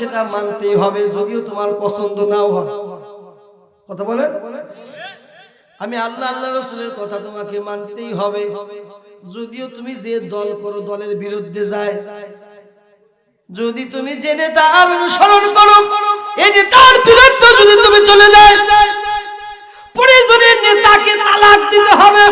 সেটা মানতেই হবে, যদিও তোমার পছন্দ নাও হয় কথা বলেন? আমি আল্লাহ আল্লাহ রসুলের কথা তোমাকে মানতেই হবে। যদিও তুমি যে দল করো, দলের বিরুদ্ধে যায়। যদি তুমি যে নেতার অনুসরণ করো এই নেতার বিরুদ্ধে যদি তুমি চলে যায় পরিজনের নেতাকে তালাক দিতে হবে।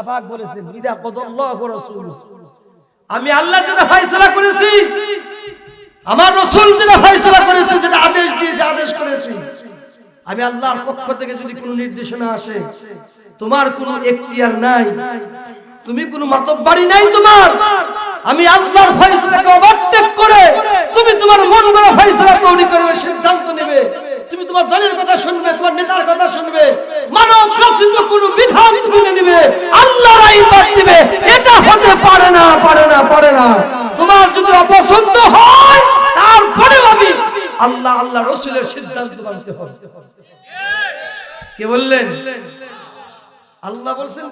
আল্লাহ পাক বলেছেন, ইদা কদাল্লাহু রাসূলুহু। আমি আল্লাহ যেটা ফয়সালা করেছি, আমার রসুল যেটা ফয়সালা করেছে, যেটা আদেশ দিয়েছে, আদেশ করেছি। আমি আল্লাহর পক্ষ থেকে যদি কোনো নির্দেশনা আসে, তোমার কোনো এখতিয়ার নাই, তুমি কোনো মাতব্বাড়ি নাই তোমার, আমি আল্লাহর ফয়সালাকে ওভারটেক করে, তুমি তোমার মন গড়া ফয়সালা তৈরি করবে সিদ্ধান্ত নেবে। তোমার দলের কথা শুনবে, তোমার নেতার কথা শুনবে। মানব প্রসিদ্ধ কোনো বিধান মেনে নেবে। বাদ দিবে। এটা হতে পারে না পারে না পারে না। তোমার যদি অপছন্দ হয়, তারপরেও আমি আল্লাহ আল্লাহ রসুলের সিদ্ধান্ত মানতে হবে। কে বললেন? আল্লাহ বলছেন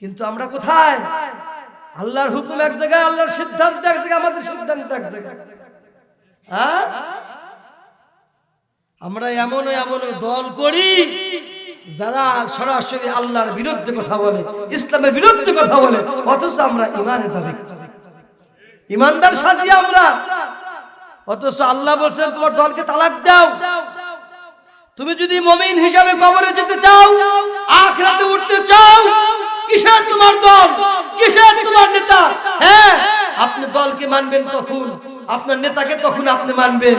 কিন্তু আমরা কোথায়? আল্লাহর হুকুম এক জায়গায়, আল্লাহর সিদ্ধান্ত এক জায়গায়, আমাদের সিদ্ধান্ত এক জায়গায়। হ্যাঁ? আমরা এমন এমন দল করি, যারা সরাসরি আল্লাহর বিরুদ্ধে কথা বলে, ইসলামের বিরুদ্ধে কথা বলে, অথচ আমরা ইমানের দাবি ইমানদার সাজিয়ে আমরা। অথচ আল্লাহ বলছেন, তোমার দলকে তালাক দাও। তুমি যদি মমিন হিসাবে কবরে যেতে চাও, আখরাতে উঠতে চাও, কিসের তোমার দল? কিসের তোমার নেতা? হ্যাঁ আপনি দলকে মানবেন তখন। আপনার নেতাকে তখন আপনি মানবেন,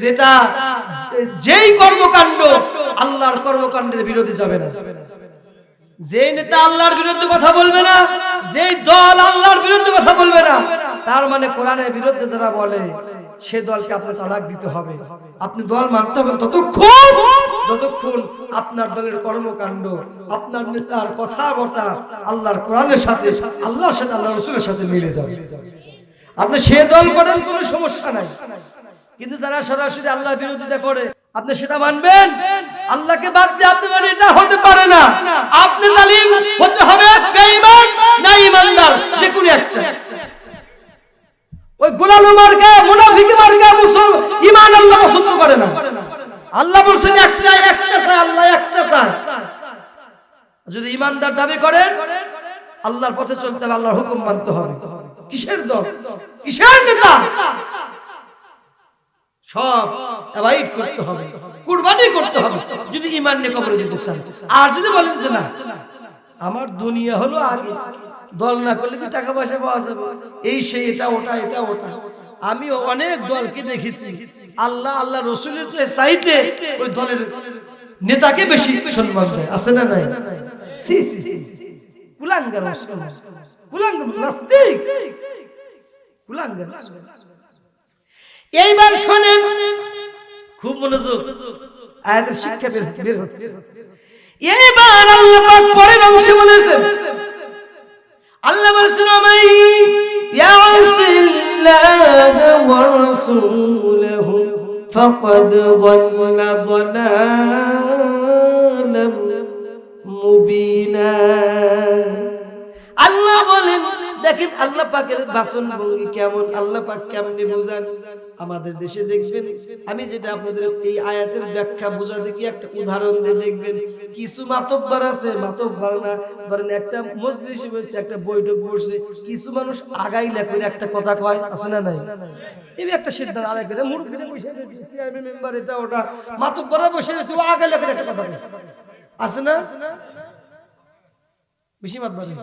যেটা, যেই কর্মকাণ্ড, আল্লাহর কর্মকাণ্ডের বিরোধী যাবে না। যে নেতা আল্লাহর বিরুদ্ধে কথা বলবে না, যেই দল আল্লাহর বিরুদ্ধে কথা বলবে না, তার মানে কোরআনের বিরুদ্ধে যারা বলে, সে দলকে আপনার তালাক দিতে হবে। আপনি দল মানতে হবে ততক্ষণ, যতক্ষণ আপনার দলের কর্মকাণ্ড, আপনার নেতার কথাবার্তা আল্লাহর কোরআনের সাথে, আল্লাহর সাথে আল্লাহ রসুলের সাথে মিলে যাবে। আপনি সে দল করেন, কোনো সমস্যা নাই। কিন্তু যারা সরাসরি আল্লাহ বিরোধিতা করে, আপনি সেটা মানবেন? আল্লাহকে বাদ দিয়ে আপনি মানে এটা হতে পারে না। আপনি তালিম হতে হবে, বেঈমান না ইমানদার যে কোনো একটা। ওই গোলালু মার্কা, মুনাফিকি মার্কা, মুসল ইমান আল্লাহ পছন্দ করে না। আল্লাহ বলছেন, একটা একটা চায় আল্লাহ একটা চায় যদি ইমানদার দাবি করেন, আল্লাহর পথে চলতে হবে, আল্লাহর হুকুম মানতে হবে। কিসের দল? কিসের নেতা? সব অ্যাভয়েড করতে হবে। কুরবানি করতে হবে, যদি ইমান নিয়ে কবরে যেতে চান। আর যদি বলেন যে না, আমার দুনিয়া হলো আগে। দল না করলে কি টাকা পয়সা পাওয়া যাবে? এই সেই এটা, ওটা এটা, ওটা। আমি অনেক দলকে দেখেছি। আল্লাহ আল্লাহ রসুলের চাইতে ওই দলের নেতাকে বেশি সম্মান দেয়। আছে না নাই? সি সি সি কুলাঙ্গার কুলাঙ্গার নাস্তিক কুলাঙ্গার এইবার শোনেন খুব মনোযোগ আয়াতের শিক্ষা বের বের হচ্ছে এইবার আল্লাহ পাক পরের অংশে বলেছেন আল্লাহ বলেছেন আমি ইয়াসিল্লাহ ওয়া রাসূলহু ফাকাদ ضل ضلالا মুবিনা আল্লাহ বলেন দেখেন আল্লাহ পাকের বাসন ভঙ্গি কেমন? আল্লাহ পাক কেমনে বোঝান? আমাদের দেশে দেখবেন, আমি যেটা আপনাদের এই আয়াতের ব্যাখ্যা বোঝাতে কি একটা উদাহরণ দিয়ে দেখবেন, কিছু মাতব্বার আছে, মাতব্বার না। ধরেন একটা মজলিসে বসে একটা বৈঠক বসে কিছু মানুষ আগাই লেখেন একটা কথা কয়, আছে না নাই? এই একটা সিদ্ধান্ত আদায় করে মুরব্বীরা বসে রয়েছে সিআইবি মেম্বার এটা, ওটা। মাতব্বরা বসে রয়েছে ও আগাই লেখেন একটা কথা বলছে আছে না? বেশি মাত বাড়িস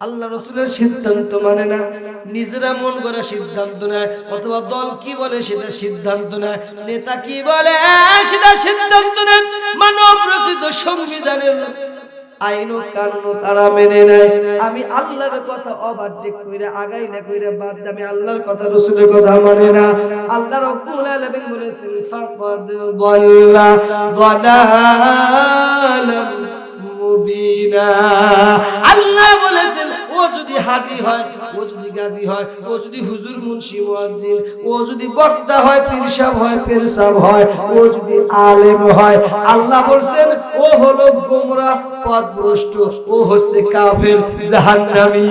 আল্লাহ রসুলের সিদ্ধান্ত মানে না। নিজেরা মন করে সিদ্ধান্ত নেয়, অথবা দল কি বলে সেটা সিদ্ধান্ত নেয়, নেতা কি বলে সেটা সিদ্ধান্ত নেয়। মানব রচিত সংবিধানের আইন কানুন তারা মেনে নেয়। আমি আল্লাহর কথা অবাধ্য কইরা আগাইলে কইরা বাদ আমি আল্লাহর কথা, রসুলের কথা মানে না। আল্লাহ রব্বুল আলামিন বলেছেন, ফাকাদ দাল্লা দালালাম মুবিনা। আল্লাহ বলেছেন ও যদি হাজি হয় ও যদি গাজী হয় ও যদি হুজুর মুন্সি মুয়াজ্জিন ও যদি বক্তা হয় হয় হয় ও যদি আলেম হয় আল্লাহ বলছেন ও হলো গোমরা পথভ্রষ্ট ও হচ্ছে কাফের জাহান্নামী।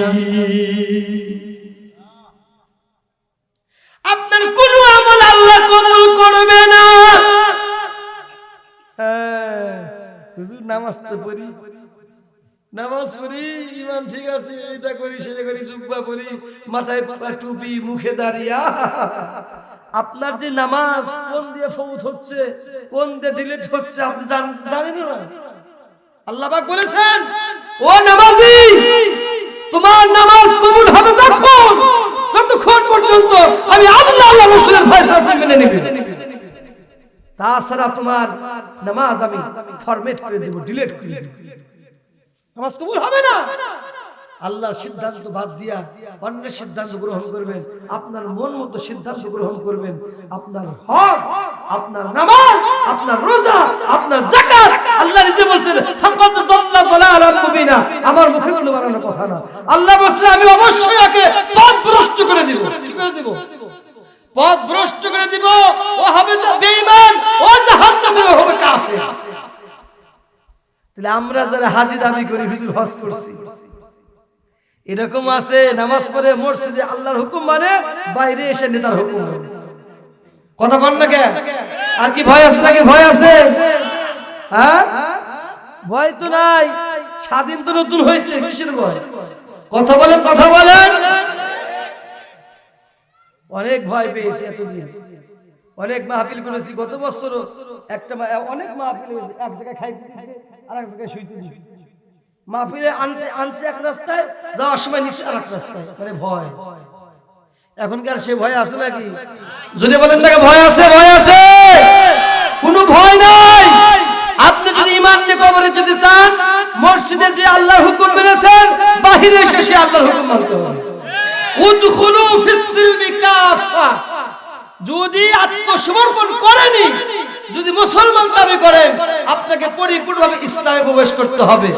আপনার কোন আমল আল্লাহ কবুল করবে না। হ্যাঁ, হুজুর নামাজ তো পড়ি। নামাজ পড়ি ইমান ঠিক আছে এটা করি, সেটা করি, জুব্বা পড়ি মাথায় টুপি, মুখে দাঁড়িয়া আপনার যে নামাজ কোন দিয়ে ফৌত হচ্ছে, কোন দিয়ে ডিলিট হচ্ছে, আপনি জানেন না। আল্লাহ পাক বলেছেন, ও নামাজি, তোমার নামাজ কবুল হবে তখন ততক্ষণ পর্যন্ত? আমি আল্লাহ আল্লাহ, রাসূলের ফয়সালা তুমি মেনে নিবে। তাছাড়া তোমার নামাজ আমি ফরমেট করে দেব ডিলিট করে দেব। নামাজ কবুল হবে না। আল্লাহর সিদ্ধান্ত বাদ দিয়া অন্যের সিদ্ধান্ত গ্রহণ করবেন আপনার মন মতো সিদ্ধান্ত গ্রহণ করবেন। আপনার হজ আপনার নামাজ আপনার রোজা আপনার জাকাত আল্লাহ নিজে বলছেন আমার মুখে কোনো বানানোর কথা না। আল্লাহ বলছেন আমি অবশ্যই একে পথ ভ্রষ্ট করে দিব। কি করে দিব? পথ ভ্রষ্ট করে দিব। ও হবে বেঈমান ও জাহান্নামে হবে কাফের। তাহলে আমরা যারা হাজি দাবি করি, হুজুর হজ করছি। এরকম আছে, নামাজ পড়ে মসজিদে আল্লাহর হুকুম মানে বাইরে এসে নেতার হুকুম। কথা বল না কে আর কি ভয় আছে নাকি? ভয় আছে? হ্যাঁ? ভয় তো নাই। স্বাধীন তো নতুন হয়েছে, কিসের ভয়? কথা বলেন কথা বলেন। অনেক ভয় পেয়েছে এতদিন। অনেক মাহফিল করেছি, গত বছর একটা অনেক মাহফিল হয়েছে। এক জায়গায় খাইতে দিছে আর এক জায়গায় শুইতে দিছে। মাহফিলে আনতে আনছে এক রাস্তায়, যাওয়ার সময় নিচে আর এক রাস্তায়। মানে ভয়। এখনকার সে ভয় আছে নাকি? যদি বলেন তাকে ভয় আছে ভয় আছে। কোনো ভয় নাই। আপনি যদি ইমান নিয়ে কবরে যেতে চান, মসজিদে যে আল্লাহর হুকুম মেনেছেন, বাহিরে এসে সে আল্লাহর হুকুম মানতে হবে। উদখুলু ফিস সিলমি কাফা। যদি আত্মসমর্পণ করেনি, যদি মুসলমান দাবি করেন আপনাকে পরিপূর্ণভাবে ইসলামে প্রবেশ করতে হবে।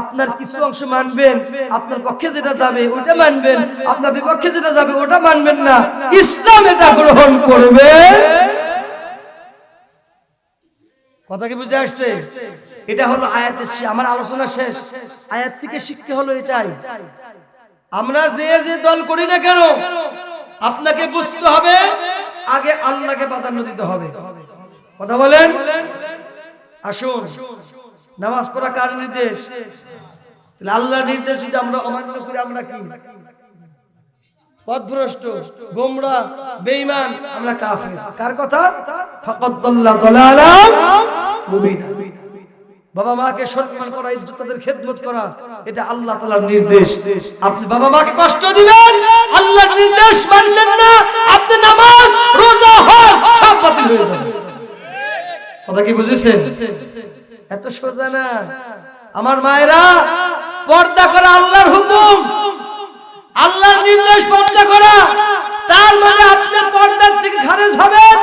আপনার কিছু অংশ মানবেন, আপনার পক্ষে যেটা যাবে ওটা মানবেন, আপনার বিপক্ষে যেটা যাবে ওটা মানবেন না। ইসলাম এটা গ্রহণ করবে। কথা কি বুঝে আসছে? এটা হলো আয়াতের আমার আলোচনা শেষ। আয়াত থেকে শিখতে হলো এটাই। আমরা যে যে দল করি না কেন, আপনাকে বুঝতে হবে, আগে আল্লাহকে প্রাধান্য দিতে হবে। কথা বলেন? আসুন, নামাজ পড়া কার নির্দেশ? তাহলে আল্লাহর নির্দেশ যদি আমরা অমান্য করি, আমরা কি? গোমরা, বেঈমান, আমরা কাফের। কার কথা? বাবা মাকে সম্মান করা ইজ্জত তাদের খেদমত করা, এটা আল্লাহ তাআলার নির্দেশ। আপনি বাবা মাকে কষ্ট দিবেন, আল্লাহর নির্দেশ মানলেন না, আপনি নামাজ, রোজা, হজ সব বাতিল হয়ে যাবে। কথা কি বুঝেছেন? এত সোজা না। আমার মায়েরা, পর্দা করা আল্লাহর হুকুম। আল্লাহর নির্দেশ পর্দা করা। তার মানে আপনি পর্দার থেকে খারেজ হবেন,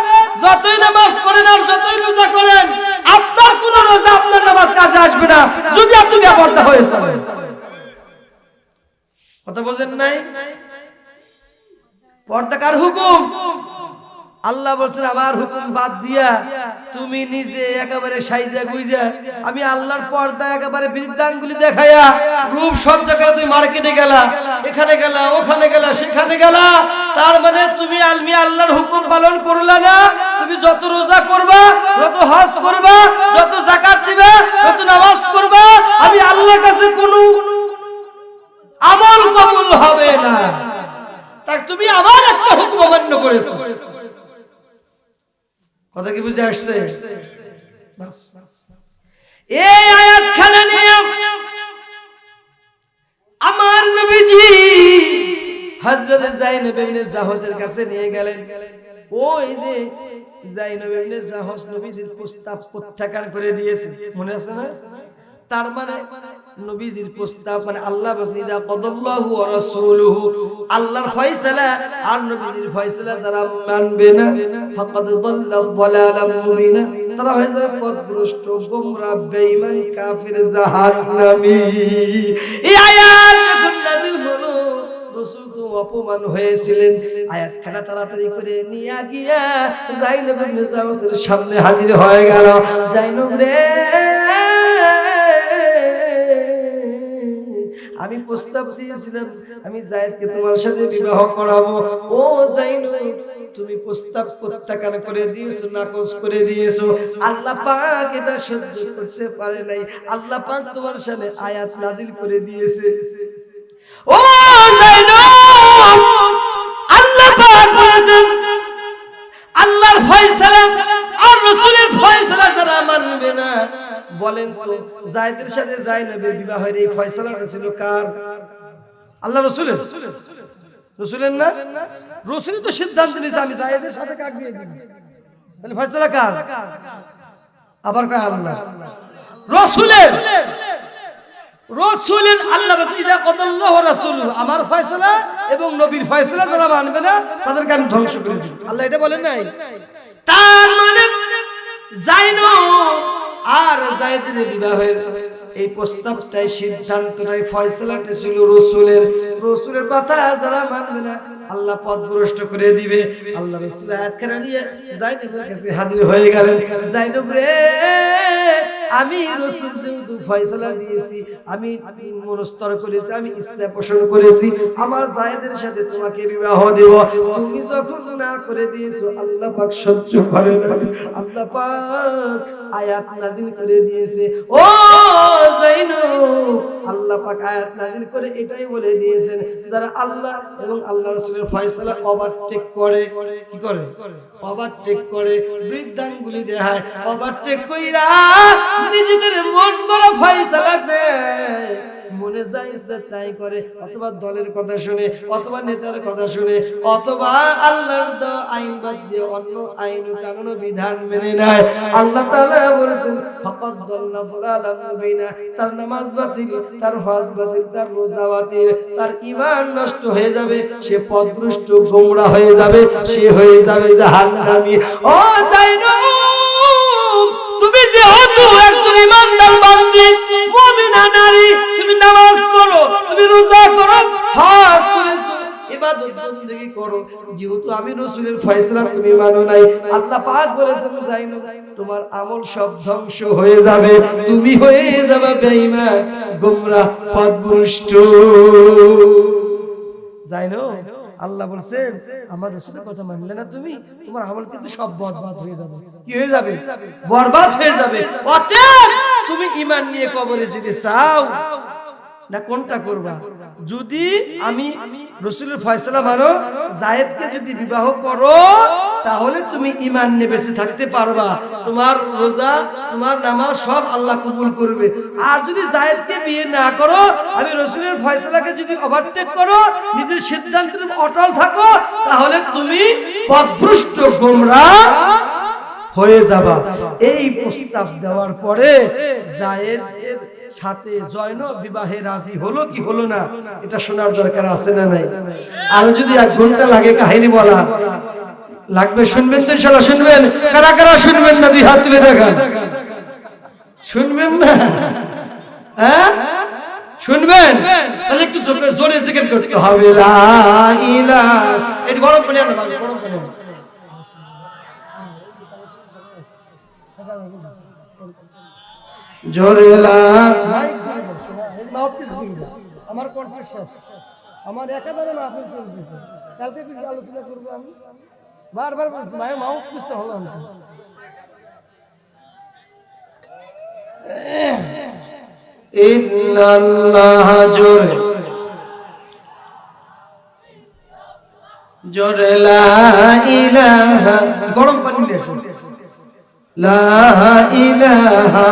যতই নামাজ পড়েন আর যতই রোজা করেন, আপনার কোন রোজা, আপনার নামাজ কাজে আসবে না, যদি আপনি বেপর্দা হয়ে চলেন। কথা বোঝেন নাই? পর্দা কার হুকুম? আল্লাহ বলছেন, আমার হুকুম বাদ দিয়া তুমি নিজে একেবারে সাইজা গুইজা, আমি আল্লাহর পর্দা একেবারে বৃদ্ধাঙ্গুলি দেখাইয়া রূপ সজ্জা করে তুমি মার্কেটে গেলা, এখানে গেলা, ওখানে গেলা, সেখানে গেলা। তার মানে তুমি আলমি আল্লাহর হুকুম পালন করলা না, তুমি যত রোজা করবা, যত হজ করবা, যত জাকাত দিবা, যত নামাজ পড়বা, আমি আল্লাহর কাছে কোনো আমল কবুল হবে না। তাই তুমি আবার একটা হুকুম অমান্য করেছ। কথা কি বুঝে আসছে? এই আয়াত খানা নিয়ে আমার নবীজি হযরত যায়েদ ইবনে জাহজের কাছে নিয়ে গেলেন। ওই যে জাইনব ইবনে জাহস নবীজির প্রস্তাব প্রত্যাখ্যান করে দিয়েছে। মনে আছে না? তার মানে নবীজির প্রস্তাব মানে আল্লাহ বসিদা কদল্লাহু ওয়া রাসূলুহু আল্লাহর ফয়সালা আর নবীজির ফয়সালা যারা মানবে না, ফাকাদ দাল্লা দালালাম মুবিনা তারা হয়ে যাবে পথভ্রষ্ট, গোমরা, বেঈমান, কাফির, জাহান্নামী। এই আয়াত যখন নাযিল হলো, রসুল তো অপমান হয়েছিলেন। আয়াত খানা তাড়াতাড়ি করে নিয়ে গিয়া জাইনব ইবনে সামনে হাজির হয়ে গেল। জাইনব রে আমি প্রস্তাব দিয়েছিলাম, আমি জায়েদকে তোমার সাথে বিবাহ করাবো। ও জাইনব, তুমি প্রস্তাব প্রত্যাখ্যান করে দিয়েছ, নাকচ করে দিয়েছ। আল্লাহ পাক এটা সহ্য করতে পারে নাই। আল্লাহ পাক তোমার সামনে আয়াত নাজিল করে দিয়েছে। জায়েদের সাথে জাইনবের বিবাহের এই ফয়সালাটা ছিল কার? আল্লাহ রাসূলের। রাসূলের না? রাসূলই তো সিদ্ধান্ত নিয়েছে, আমি জায়েদের সাথে কাক বিয়ে দিব? তাহলে ফয়সালা কার? আবার কয়, আল্লাহ। রাসূলের। রসুলের আল্লাহ রাসূল, ইদা কদাল্লাহু রাসূলু আমার ফয়সালা এবং নবীর ফয়সালা যারা মানবে না, তাদেরকে আমি ধ্বংস করে আল্লাহ এটা বলেন নাই? তার মানে জাইনো আর জায়দের বিবাহের এই প্রস্তাবটাই সিদ্ধান্তটাই ফয়সলাটা ছিল রসুলের। রসুলের কথা যারা মানবে না আল্লাহ পথভ্রষ্ট করে দিবে। আল্লাহ রসুল আয়াতখানা নিয়ে জাইনবের কাছে হাজির হয়ে গেলেন। জাইনব রে, আমি রসুল যেহেতু ফয়সালা দিয়েছি, আমি আমি মনস্তর করেছি, আমি ইচ্ছা পোষণ করেছি, আমার জায়েদের সাথে তোমাকে বিবাহ দেব। তুমি যখন না করে দিয়েছ, আল্লাহ পাক সহ্য করে না। আল্লাহ পাক আয়াত নাজিল করে দিয়েছে। ও জাইনু আল্লাহ পাক আয়াত নাজিল করে এটাই বলে দিয়েছেন, যারা আল্লাহ এবং আল্লাহ রাসূলের ফয়সালা ওভারটেক করে। কি করে? ওভারটেক করে। বৃদ্ধাঙ্গুলি দেখায়। ওভারটেক কইরা নিজেদের মন বড় ফয়সালা দেয়। মনে যা ইচ্ছা তাই করে, অথবা দলের কথা শুনে, অথবা নেতার কথা শুনে, অথবা আল্লাহর আইন বাদ দিয়ে অন্য আইন ও বিধান মেনে নেয়। আল্লাহ তাআলা বলেছেন, ফাকাদ দাল্লা দালালাম মুবিনা তার নামাজ বাতিল, তার হজ বাতিল, তার রোজা বাতিল, তার ঈমান নষ্ট হয়ে যাবে, সে পথভ্রষ্ট গোমরা হয়ে যাবে, সে হয়ে যাবে জাহান্নামী। ও জাইনব তুমি যেহেতু একজন ইমানদার বান্দি, মুমিনা নারী তুমি নামাজ পড়ো, তুমি রোজা করো বন্দেগী করো। আল্লাহ বলেছেন আমার রসুলের কথা মানলে না তুমি, তোমার আমল কিন্তু সব বরবাদ হয়ে যাবে। কি হয়ে যাবে? বরবাদ হয়ে যাবে। তুমি ঈমান নিয়ে কবরে যেতে চাও। না কোনটা করবা? যদি আমি রসুলের ফয়সালা মানো জায়েদকে যদি বিবাহ করো তাহলে তুমি ইমান নিয়ে বেঁচে থাকতে পারবা। তোমার রোজা তোমার নামাজ সব আল্লাহ কবুল করবে। আর যদি জায়েদকে বিয়ে না করো আমি রসুলের ফয়সালাকে যদি ওভারটেক করো নিজের সিদ্ধান্তের অটল থাকো তাহলে তুমি পথভ্রষ্ট গোমরা হয়ে যাবা। এই প্রস্তাব দেওয়ার পরে জায়েদের সাথে জয়ন বিবাহে রাজি হলো কি হলো না? এটা শোনার দরকার আছে না নাই? আর যদি এক ঘণ্টা লাগে কাহিনী বলা লাগবে শুনবেন তো ইনশাআল্লাহ শুনবেন? কারা কারা শুনবেন না? দুই হাত তুলে দেখান। শুনবেন না? হ্যাঁ? শুনবেন? তাহলে একটু জোরে জোরে জিকির করতে হবে। লা ইলাহা একটু গরম পানি আনো। গরম পানি আনো জোরেলা আমার আমার একাধারে মাহফিল চলতেছে। কালকে কিছু আলোচনা করব আমি। বারবার বলছি ভাই মাও পিসটা হলো আমি ইল্লাল্লাহ জোরে। জোরে লা ইলাহা। গরম পানি লা ইলাহা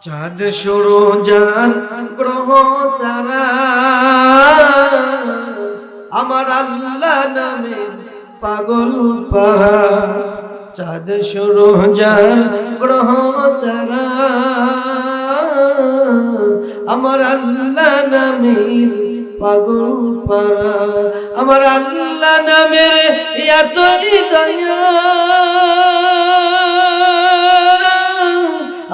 চাঁদ শুরু জান গ্রহ তারা। আমার আল্লাহ নামে পাগল পারা। চাঁদ শুরু যান গ্রহ তারা। আমার আল্লাহ নামের পাগল পারা। আমার আল্লাহ নামের এতই দয়া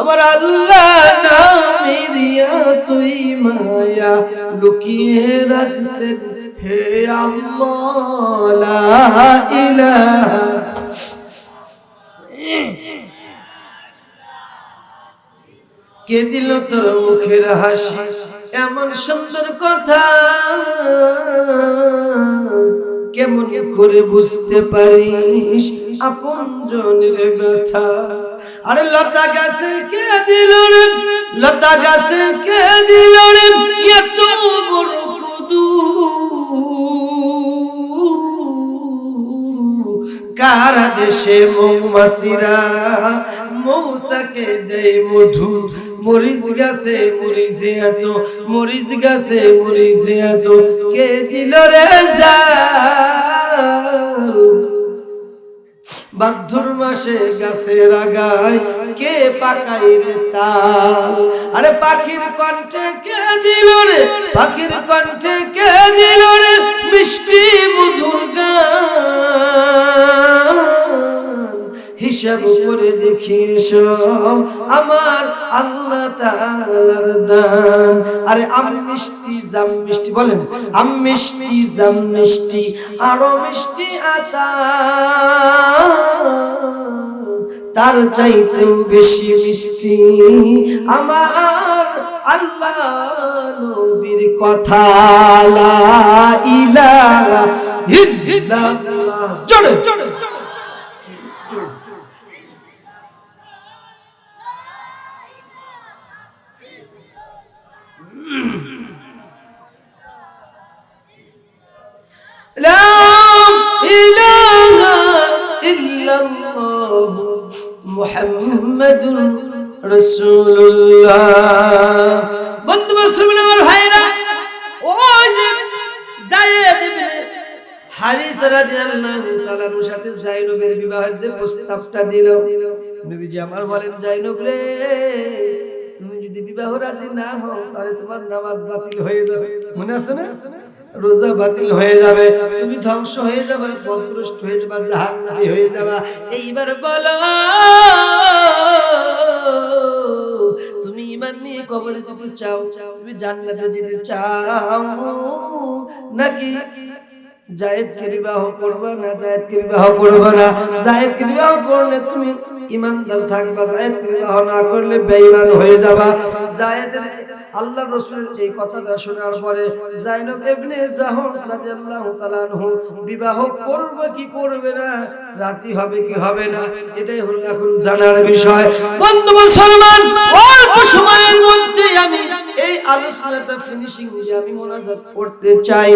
আমার আল্লাহ নামের তুই মায়া লুকিয়ে রাখছেন। হে আল্লাহ ইলাহা কে দিল তোর মুখের হাসি? এমন সুন্দর কথা কেমন করে বুঝতে পারিস? আপন জনের ব্যথা। আরে লতা গাছে কে দিল রে? লতা গাছে কে দিল রে? এত বড় কদু। কার দেশে মৌমাছিরা মৌসাকে দেয় মধু? মরিচ গাছে মরিচে এত, মরিচ গাছে মরিচে এত। কে দিল রে জাল? বাদ্ধর মাসে গাছের আগায় কে পাকাই রে তাল? আরে পাখির কণ্ঠে কে দিল রে? পাখির কণ্ঠে কে দিল রে? মিষ্টি মধুর গান? হিসাব করে দেখি সব আমার আল্লাহ তাআলার দান। আরে আমি মিষ্টি, জাম মিষ্টি বলেন। আমি মিষ্টি, জাম মিষ্টি, আরও মিষ্টি আতা। তার চাইতেও বেশি মিষ্টি আমার আল্লাহ নবীর কথা। লা ইলাহা ইল্লাল্লাহ। জোরে জোরে। لا إله إلا الله محمد رسول الله বন্ধু মুসলমান আমার ভাইরা ওই যে যায়েদ ইবনে হারিস রাদিয়াল্লাহু তাআলার সাথে জাইনবের বিবাহের যে প্রস্তাবটা দিল নবীজি আমার বলেন জাইনব রে তুমি যদি বিবাহ রাজি না হও তাহলে তোমার নামাজ বাতিল হয়ে যাবে মনে আছে না রোজা বাতিল হয়ে যাবে, তুমি ধ্বংস হয়ে যাবে পদভ্রষ্ট হয়ে যাবে, জাহান্নামী হয়ে যাবে। এইবার বলো, তুমি ইমান নিয়ে কবরে যেতে চাও, তুমি জান্নাতে যেতে চাও নাকি জায়েদকে বিবাহ করবা না? জায়েদকে বিবাহ করবা না। জায়েদকে বিবাহ করলে তুমি ইমানদার থাকবা, জায়েদকে বিবাহ না করলে বেঈমান হয়ে যাবা। জায়েদের আল্লাহ রসুলের এই কথাটা শোনার পরে জাইনব এবনে জাহস রাদিয়াল্লাহু তাআলা আনহু বিবাহ করবে কি করবে না, রাজি হবে কি হবে না, এটাই হলো এখন জানার বিষয়। বন্ধু মুসলমান, অল্প সময়ের মধ্যে আমি এই আলোচনাটা ফিনিশিং দিয়ে আমি মোনাজাত করতে চাই।